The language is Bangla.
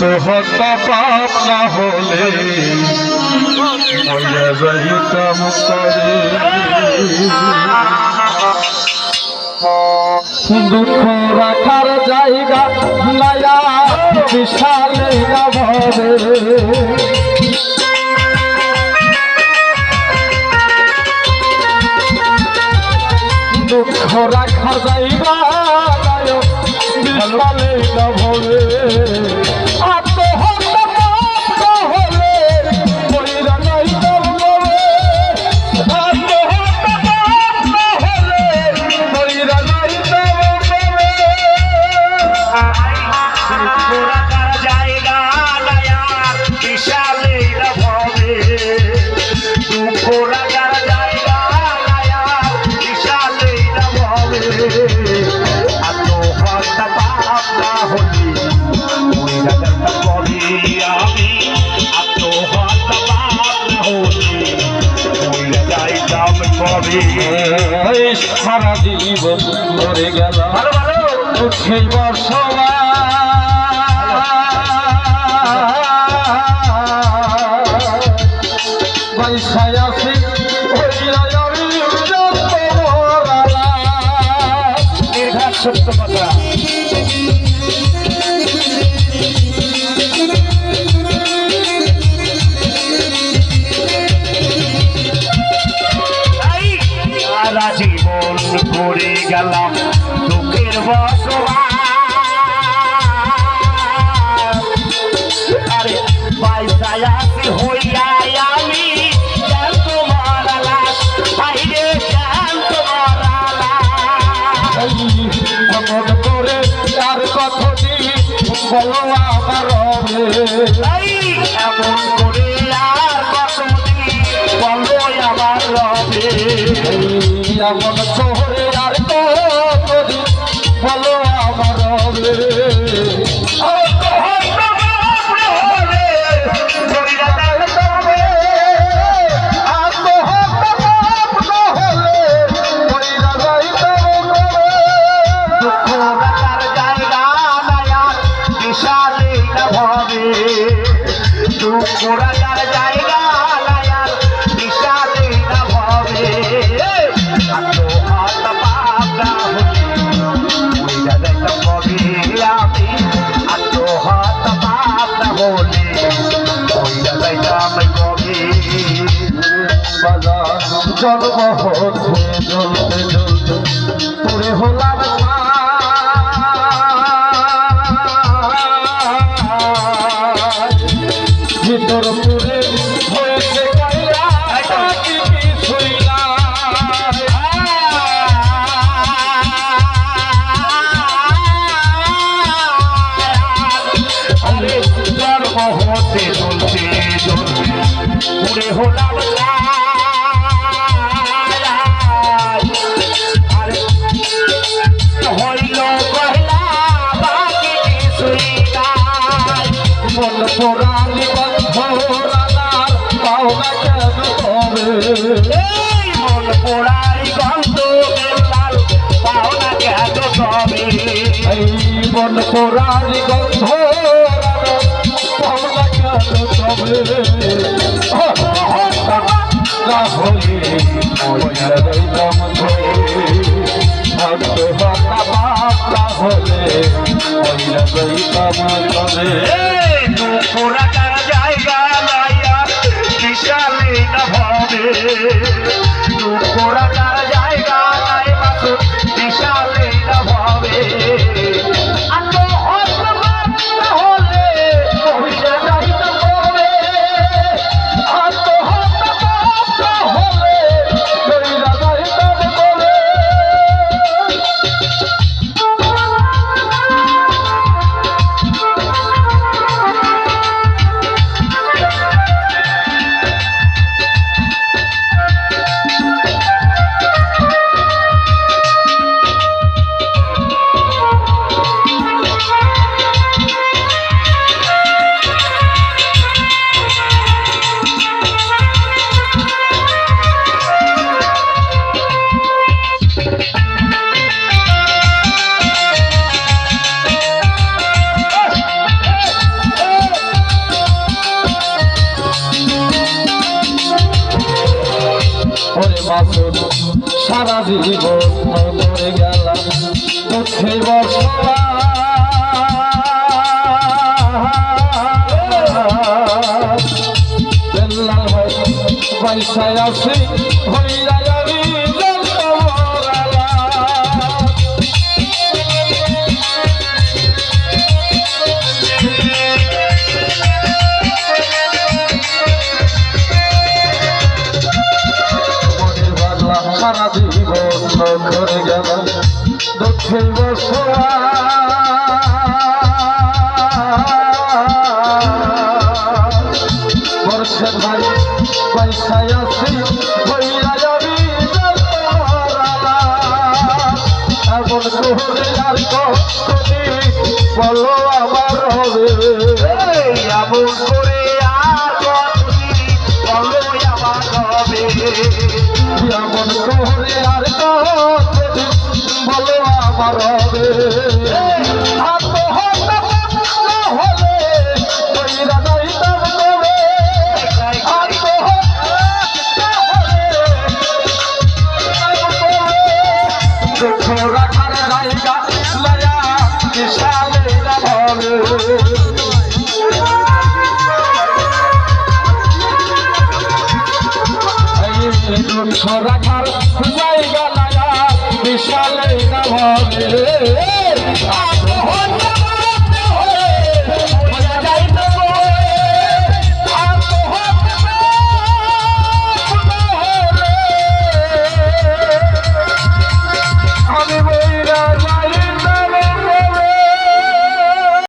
আত্মহত্যা পাপ না হলে মইয়া যাইতাম করে দুঃখ রাখার জায়গা নয়া বিশাল ভরে। দুঃখ রাখার জায়গা বিশালে ভরে। সারা জীবন মরে গেল দুঃখের বর্ষমা মন করে আর কতটি বলো আমার এমন করে আর কতদিন বলো আমার রবে। এমন করে আর কতটি বলো আমার হবে জন্ম হতে জ্বলতে জ্বলতে পুরে হলাম। ভিতর পুরে হয়েছে জন্ম হতে চলতে চলতে হলাম হইল কহিলা বাকি কিছুই নাই মন পোড়ালি বন্ধ রানার পাওনা কেন তবে মন পোড়াই গন্ধ বেলাল পাওনা কেন তবে মন পোড়ালি গন্ধ কেন তবে না হলে ভক্ত যাইতাম ধরে আত্মহত্যা পাপ না জীবন মরে গেলাম। দুঃখে ভাই পয়সায় আসি হইয়া দক্ষিণ বসরা বর্ষের ভাই পয়সায় আসি হইয়া যাবি। এমন করে আর বলো আমার হবে। এমন করে আর বলো আমার হবে। আমার হবে আত্মহত্যা হলে কইরা যাইতাম তবে আত্মহত্যা হলে যাইতাম রাখার জায়গা লয়া বিশালে না ভাবে Aê!